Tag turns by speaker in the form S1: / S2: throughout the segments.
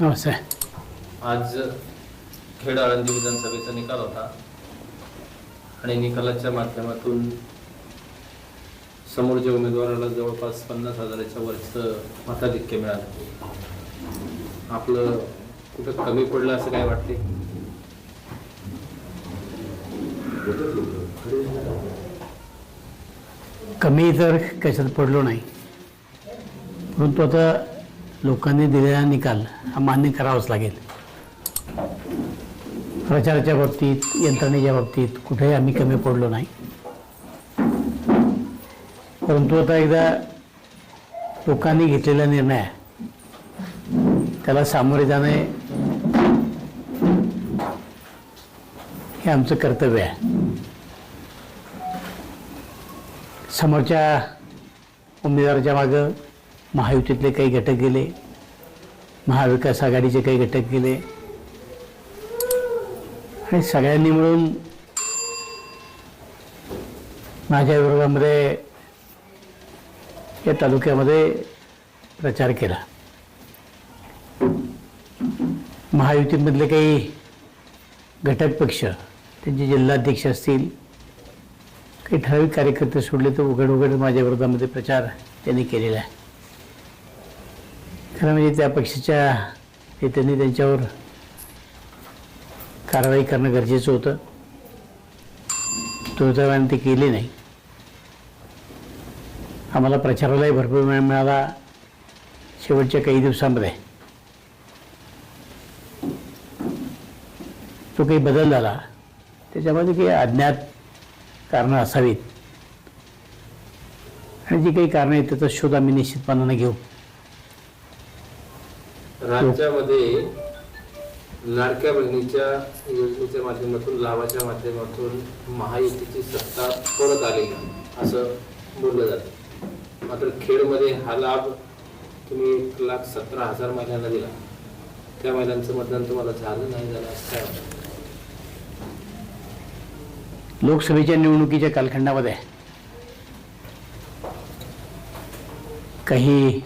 S1: नमस्ते.
S2: आज खेड आळंदी विधानसभेचा निकाल होता. आणि निकालाच्या माध्यमातून समोरच्या उमेदवाराला जवळपास पन्नास हजाराच्या वरचं मताधिक्य मिळालं. आपलं कुठं कमी पडलं असं काय वाटते
S1: कमी तर कशात पडलो नाही. परंतु आता लोकांनी दिलेला निकाल हा मान्य करावाच लागेल. प्रचाराच्या बाबतीत यंत्रणेच्या बाबतीत कुठेही आम्ही कमी पडलो नाही. परंतु आता एकदा लोकांनी घेतलेला निर्णय त्याला सामोरे जाणे हे आमचं कर्तव्य आहे. समोरच्या उमेदवाराच्या मागं महायुतीतले काही घटक गेले महाविकास आघाडीचे काही घटक गेले. आणि सगळ्यांनी मिळून माझ्या विरोधामध्ये या तालुक्यामध्ये प्रचार केला. महायुतीमधले काही घटक पक्ष त्यांचे जिल्हाध्यक्ष असतील काही ठराविक कार्यकर्ते सोडले तर उघड उघड माझ्या विरोधामध्ये प्रचार त्यांनी केलेला आहे. खरं म्हणजे त्या पक्षाच्या नेत्यांनी त्यांच्यावर कारवाई करणं गरजेचं होतं. दुर्दैवाने ते केले नाही. आम्हाला प्रचारालाही भरपूर वेळ मिळाला शेवटच्या काही दिवसांमध्ये. तो काही बदल झाला. त्याच्यामध्ये काही अज्ञात कारणं असावीत. आणि जी काही कारणं आहेत त्याचा शोध आम्ही निश्चितपणाने घेऊ.
S2: राज्यामध्ये लाडक्या बहिणीच्या योजनेच्या माध्यमातून लाभाच्या माध्यमातून महायुतीची सत्ता परत आली असं बोललं जातं. मात्र खेडमध्ये हा लाभ तुम्ही एक लाख सतरा हजार महिलांना दिला. त्या महिलांचं मतदान तुम्हाला झालं नाही झालं असं काय
S1: लोकसभेच्या निवडणुकीच्या कालखंडामध्ये काही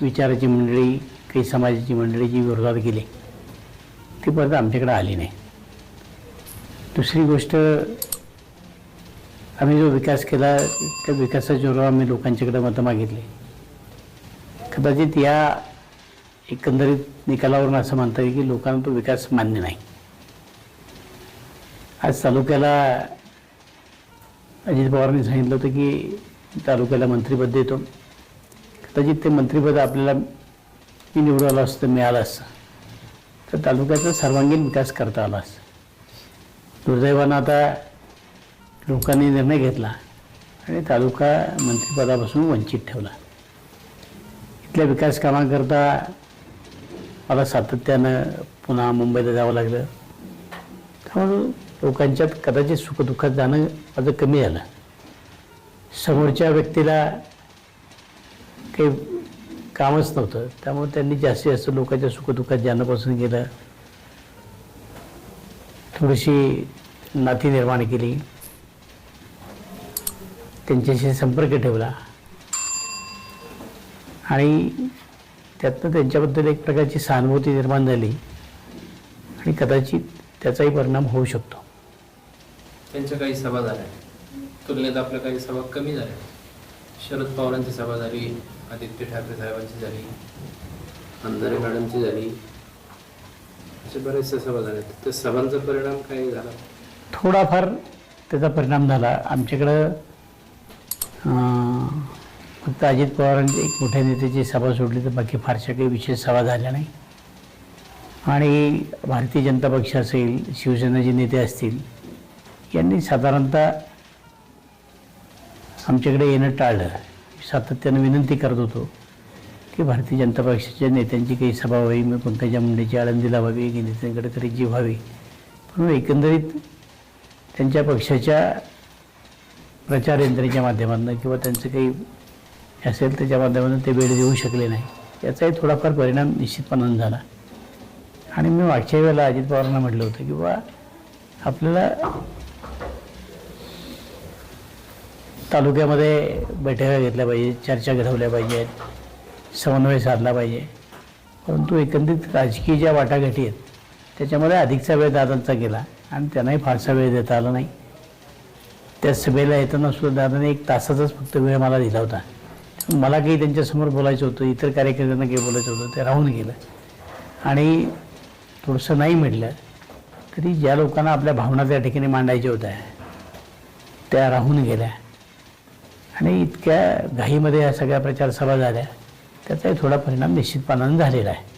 S1: विचाराची मंडळी काही समाजाची मंडळी जी विरोधात गेली ती परत आमच्याकडे आली नाही. दुसरी गोष्ट आम्ही जो विकास केला त्या विकासाच्या जोरावर आम्ही लोकांच्याकडे मतं मागितली. कदाचित या एकंदरीत निकालावरून असं म्हणता येईल की लोकांना तो विकास मान्य नाही. आज तालुक्याला अजित पवारांनी सांगितलं होतं की तालुक्याला मंत्रिपद देतो. कदाचित ते मंत्रिपद आपल्याला मी निवडून आलं असतं मिळालं असतं. तर तालुक्याचा सर्वांगीण विकास करता आला असता. दुर्दैवानं आता लोकांनी निर्णय घेतला आणि तालुका मंत्रिपदापासून वंचित ठेवला. इथल्या विकास कामांकरता मला सातत्यानं पुन्हा मुंबईला जावं लागलं. त्यामुळं लोकांच्यात कदाचित सुखदुःखात जाणं माझं कमी झालं. समोरच्या व्यक्तीला काही कामच नव्हतं. त्यामुळे त्यांनी जास्तीत जास्त लोकांच्या सुखदुःखात ज्यानापासून गेलं केलं थोडीशी नाती निर्माण केली. त्यांच्याशी संपर्क ठेवला. आणि त्यातनं त्यांच्याबद्दल एक प्रकारची सहानुभूती निर्माण झाली. आणि कदाचित त्याचाही परिणाम होऊ शकतो.
S2: त्यांच्या काही सभा झाल्या. तुलनेत आपल्या काही सभा कमी झाल्या. शरद पवारांची सभा झाली आदित्य ठाकरे साहेबांची झाली अंधारे मॅडमची झाली अशा बऱ्याचशा सभा झाल्या त्या सभांचा परिणाम काय झाला?
S1: थोडाफार त्याचा परिणाम झाला. आमच्याकडं फक्त अजित पवारांची एक मोठ्या नेत्याची सभा सोडली तर बाकी फारशा काही विशेष सभा झाल्या नाही. आणि भारतीय जनता पक्ष असेल शिवसेनेचे नेते असतील यांनी साधारणतः आमच्याकडे येणं टाळलं. सातत्यानं विनंती करत होतो की भारतीय जनता पक्षाच्या नेत्यांची काही सभा व्हावी मग पंकजा मुंडेची आळंदीला व्हावी की नितीन गडकरींची व्हावी. पण एकंदरीत त्यांच्या पक्षाच्या प्रचार यंत्रणेच्या माध्यमातून किंवा त्यांचं काही असेल त्याच्या माध्यमातून ते वेळ देऊ शकले नाही. याचाही थोडाफार परिणाम निश्चितपणानं झाला. आणि मी मागच्या वेळेला अजित पवारांना म्हटलं होतं की बा आपल्याला तालुक्यामध्ये बैठका घेतल्या पाहिजे चर्चा घडवल्या पाहिजेत समन्वय साधला पाहिजे. परंतु एकंदरीत राजकीय ज्या वाटाघाटी आहेत त्याच्यामध्ये अधिकचा वेळ दादांचा गेला आणि त्यांनाही फारसा वेळ देता आला नाही. त्या सभेला येताना सुद्धा दादाने एक तासाचाच फक्त वेळ मला दिला होता. मला काही त्यांच्यासमोर बोलायचं होतं इतर कार्यकर्त्यांना काही बोलायचं होतं ते राहून गेलं. आणि थोडंसं नाही म्हटलं तरी ज्या लोकांना आपल्या भावना त्या ठिकाणी मांडायच्या होत्या त्या राहून गेल्या. आणि इतक्या घाईमध्ये या सगळ्या प्रचारसभा झाल्या त्याचाही थोडा परिणाम निश्चितपणानं झालेला आहे.